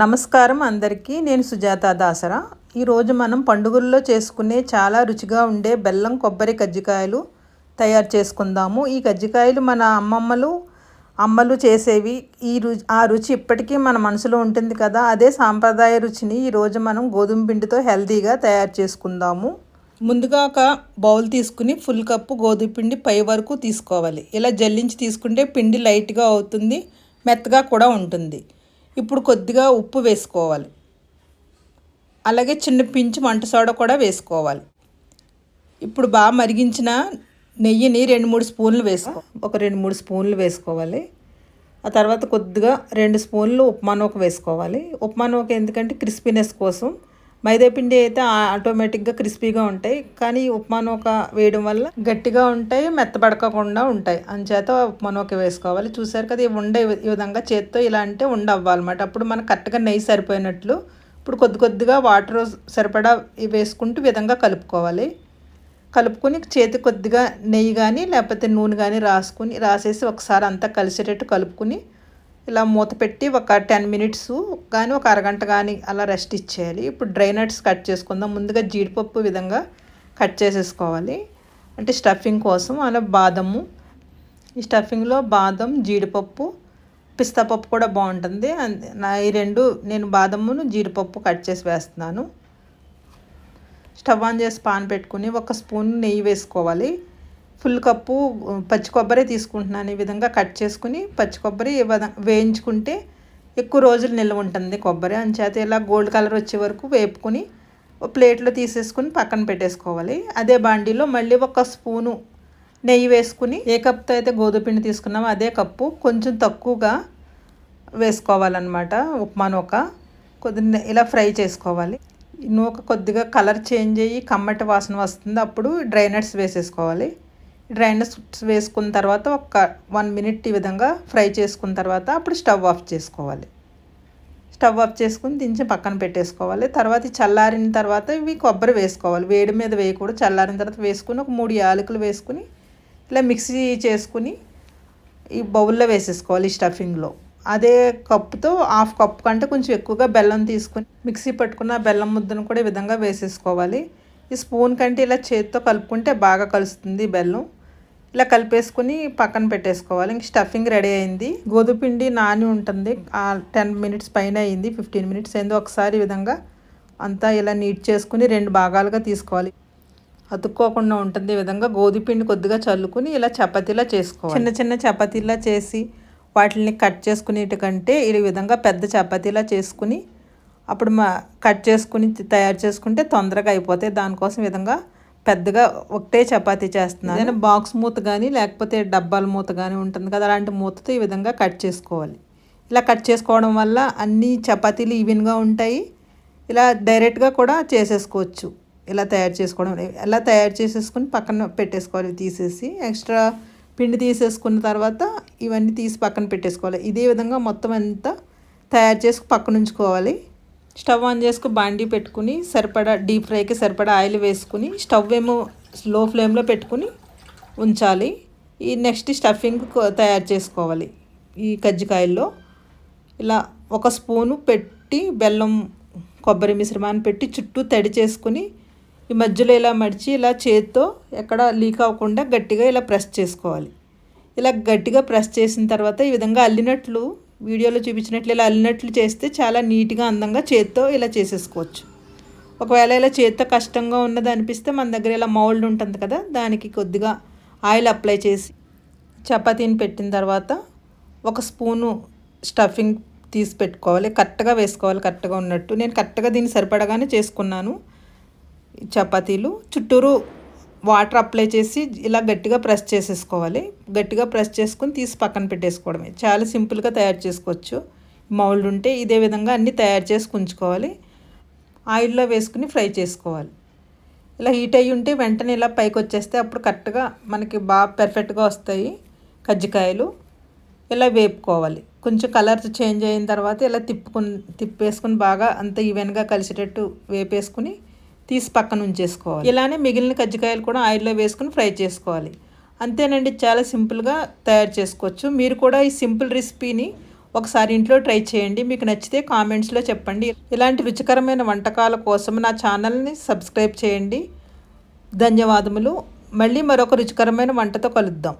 నమస్కారం అందరికీ. నేను సుజాత దాసరా. ఈరోజు మనం పండుగల్లో చేసుకునే చాలా రుచిగా ఉండే బెల్లం కొబ్బరి కజ్జికాయలు తయారు చేసుకుందాము. ఈ కజ్జికాయలు మన అమ్మమ్మలు అమ్మలు చేసేవి ఈ రుచి ఆ రుచి ఇప్పటికీ మన మనసులో ఉంటుంది కదా. అదే సాంప్రదాయ రుచిని ఈరోజు మనం గోధుమ పిండితో హెల్తీగా తయారు చేసుకుందాము. ముందుగా ఒక బౌల్ తీసుకుని ఫుల్ కప్పు గోధుమ పిండి పై వరకు తీసుకోవాలి. ఇలా జల్లించి తీసుకుంటే పిండి లైట్గా అవుతుంది మెత్తగా కూడా ఉంటుంది. ఇప్పుడు కొద్దిగా ఉప్పు వేసుకోవాలి. అలాగే చిన్న పించి వంట సోడా కూడా వేసుకోవాలి. ఇప్పుడు బాగా మరిగించిన నెయ్యిని రెండు మూడు స్పూన్లు వేసుకో. ఒక రెండు మూడు స్పూన్లు వేసుకోవాలి. ఆ తర్వాత కొద్దిగా రెండు స్పూన్లు ఉప్మా నూక వేసుకోవాలి. ఉప్మా నూక ఎందుకంటే క్రిస్పీనెస్ కోసం మైదాపిండి అయితే ఆటోమేటిక్గా క్రిస్పీగా ఉంటాయి. కానీ ఉప్మానోక వేయడం వల్ల గట్టిగా ఉంటాయి మెత్తబడకకుండా ఉంటాయి. అంచేత ఉప్మానోక వేసుకోవాలి. చూసారు కదా ఉండే ఈ విధంగా చేత్తో ఇలా అంటే ఉండ అవ్వాలన్నమాట. అప్పుడు మనకు కరెక్ట్గా నెయ్యి సరిపోయినట్లు ఇప్పుడు కొద్ది కొద్దిగా వాటర్ సరిపడా వేసుకుంటూ విధంగా కలుపుకోవాలి. కలుపుకొని చేతి కొద్దిగా నెయ్యి కానీ లేకపోతే నూనె కానీ రాసుకుని రాసేసి ఒకసారి అంతా కలిసేటట్టు కలుపుకుని ఇలా మూత పెట్టి ఒక టెన్ మినిట్స్ కానీ ఒక అరగంట కానీ అలా రెస్ట్ ఇచ్చేయాలి. ఇప్పుడు డ్రై నట్స్ కట్ చేసుకుందాం. ముందుగా జీడిపప్పు విధంగా కట్ చేసేసుకోవాలి. అంటే స్టఫింగ్ కోసం అలా బాదము. ఈ స్టఫింగ్లో బాదం జీడిపప్పు పిస్తా పప్పు కూడా బాగుంటుంది. నా ఈ రెండు నేను బాదమును జీడిపప్పు కట్ చేసి వేస్తున్నాను. స్టవ్ ఆన్ చేసి పాన్ పెట్టుకుని ఒక స్పూన్ నెయ్యి వేసుకోవాలి. ఫుల్ కప్పు పచ్చి కొబ్బరి తీసుకుంటున్నాను. ఈ విధంగా కట్ చేసుకుని పచ్చి కొబ్బరి వేయించుకుంటే ఎక్కువ రోజులు నిల్వ ఉంటుంది కొబ్బరి. అంచేత ఇలా గోల్డ్ కలర్ వచ్చే వరకు వేపుకొని ప్లేట్లో తీసేసుకుని పక్కన పెట్టేసుకోవాలి. అదే బాండీలో మళ్ళీ ఒక స్పూను నెయ్యి వేసుకుని ఏ కప్తో అయితే గోధుమపిండి తీసుకున్నామో అదే కప్పు కొంచెం తక్కువగా వేసుకోవాలన్నమాట. ఉప్మా నూక కొద్దిగా ఇలా ఫ్రై చేసుకోవాలి. నూక కొద్దిగా కలర్ చేంజ్ అయ్యి కమ్మటి వాసన వస్తుంది. అప్పుడు డ్రైనట్స్ వేసేసుకోవాలి. డ్రై వేసుకున్న తర్వాత ఒక వన్ మినిట్ ఈ విధంగా ఫ్రై చేసుకున్న తర్వాత అప్పుడు స్టవ్ ఆఫ్ చేసుకోవాలి. స్టవ్ ఆఫ్ చేసుకుని దించి పక్కన పెట్టేసుకోవాలి. తర్వాత చల్లారిన తర్వాత ఇవి కొబ్బరి వేసుకోవాలి. వేడి మీద వేయకూడదు. చల్లారిన తర్వాత వేసుకుని ఒక మూడు యాలకులు వేసుకుని ఇలా మిక్సీ చేసుకుని ఈ బౌల్లో వేసేసుకోవాలి ఈ స్టఫింగ్లో. అదే కప్పుతో హాఫ్ కప్ కంటే కొంచెం ఎక్కువగా బెల్లం తీసుకుని మిక్సీ పట్టుకున్న బెల్లం ముద్దను కూడా ఈ విధంగా వేసేసుకోవాలి. ఈ స్పూన్ కంటే ఇలా చేతితో కలుపుకుంటే బాగా కలుస్తుంది బెల్లం. ఇలా కలిపేసుకుని పక్కన పెట్టేసుకోవాలి. ఇంక స్టఫింగ్ రెడీ అయింది. గోధుపిండి నాని ఉంటుంది. టెన్ మినిట్స్ పైన అయింది. ఫిఫ్టీన్ మినిట్స్ అయింది. ఒకసారి విధంగా అంతా ఇలా నీట్ చేసుకుని రెండు భాగాలుగా తీసుకోవాలి. అతుక్కోకుండా ఉంటుంది. ఈ విధంగా గోధుపిండి కొద్దిగా చల్లుకుని ఇలా చపాతీలా చేసుకోవాలి. చిన్న చిన్న చపాతీలా చేసి వాటిని కట్ చేసుకునేటికంటే ఈ విధంగా పెద్ద చపాతీలా చేసుకుని అప్పుడు మా కట్ చేసుకుని తయారు చేసుకుంటే తొందరగా అయిపోతాయి. దానికోసం విధంగా పెద్దగా ఒకటే చపాతీ చేస్తున్నాను. నేను బాక్స్ మూత కానీ లేకపోతే డబ్బాల మూత కానీ ఉంటుంది కదా అలాంటి మూతతో ఈ విధంగా కట్ చేసుకోవాలి. ఇలా కట్ చేసుకోవడం వల్ల అన్ని చపాతీలు ఈవెన్గా ఉంటాయి. ఇలా డైరెక్ట్గా కూడా చేసేసుకోవచ్చు. ఇలా తయారు చేసుకోవడం ఇలా తయారు చేసేసుకుని పక్కన పెట్టేసుకోవాలి తీసేసి. ఎక్స్ట్రా పిండి తీసేసుకున్న తర్వాత ఇవన్నీ తీసి పక్కన పెట్టేసుకోవాలి. ఇదే విధంగా మొత్తం అంతా తయారు చేసి పక్కన ఉంచుకోవాలి స్టవ్ ఆన్ చేసుకుని బాండీ పెట్టుకుని సరిపడా డీప్ ఫ్రైకి సరిపడా ఆయిల్ వేసుకుని స్టవ్ ఏమో లో ఫ్లేమ్లో పెట్టుకుని ఉంచాలి. ఈ నెక్స్ట్ స్టఫింగ్ తయారు చేసుకోవాలి. ఈ కజ్జికాయల్లో ఇలా ఒక స్పూను పెట్టి బెల్లం కొబ్బరి మిశ్రమాన్ని పెట్టి చుట్టూ తడి చేసుకుని ఈ మధ్యలో ఇలా మడిచి ఇలా చేతితో ఎక్కడ లీక్ అవ్వకుండా గట్టిగా ఇలా ప్రెస్ చేసుకోవాలి. ఇలా గట్టిగా ప్రెస్ చేసిన తర్వాత ఈ విధంగా అల్లినట్లు వీడియోలో చూపించినట్లు ఇలా అల్లినట్లు చేస్తే చాలా నీట్గా అందంగా చేత్తో ఇలా చేసేసుకోవచ్చు. ఒకవేళ ఇలా చేత్తో కష్టంగా ఉన్నది అనిపిస్తే మన దగ్గర ఇలా మౌల్డ్ ఉంటుంది కదా దానికి కొద్దిగా ఆయిల్ అప్లై చేసి చపాతీని పెట్టిన తర్వాత ఒక స్పూను స్టఫింగ్ తీసి పెట్టుకోవాలి. కరెక్ట్గా వేసుకోవాలి కరెక్ట్గా ఉన్నట్టు. నేను కరెక్ట్గా దీన్ని సరిపడగానే చేసుకున్నాను చపాతీలు. చుట్టూరు వాటర్ అప్లై చేసి ఇలా గట్టిగా ప్రెస్ చేసేసుకోవాలి. గట్టిగా ప్రెస్ చేసుకుని తీసి పక్కన పెట్టేసుకోవడమే. చాలా సింపుల్గా తయారు చేసుకోవచ్చు. మౌల్డ్ ఉంటే ఇదే విధంగా అన్నీ తయారు చేసి ఉంచుకోవాలి ఆయిల్లో వేసుకుని ఫ్రై చేసుకోవాలి. ఇలా హీట్ అయ్యి ఉంటే వెంటనే ఇలా పైకి వచ్చేస్తే అప్పుడు కరెక్ట్గా మనకి బాగా పెర్ఫెక్ట్గా వస్తాయి కజ్జికాయలు. ఇలా వేపుకోవాలి. కొంచెం కలర్ చేంజ్ అయిన తర్వాత ఇలా తిప్పుకుని తిప్పేసుకుని బాగా అంత ఈవెన్గా కలిసేటట్టు వేపేసుకుని తీసి పక్కన ఉంచేసుకోవాలి. ఇలానే మిగిలిన కజ్జికాయలు కూడా ఆయిల్లో వేసుకుని ఫ్రై చేసుకోవాలి. అంతేనండి చాలా సింపుల్గా తయారు చేసుకోవచ్చు. మీరు కూడా ఈ సింపుల్ రెసిపీని ఒకసారి ఇంట్లో ట్రై చేయండి. మీకు నచ్చితే కామెంట్స్లో చెప్పండి. ఇలాంటి రుచికరమైన వంటకాల కోసం నా ఛానల్ని సబ్స్క్రైబ్ చేయండి. ధన్యవాదములు. మళ్ళీ మరొక రుచికరమైన వంటతో కలుద్దాం.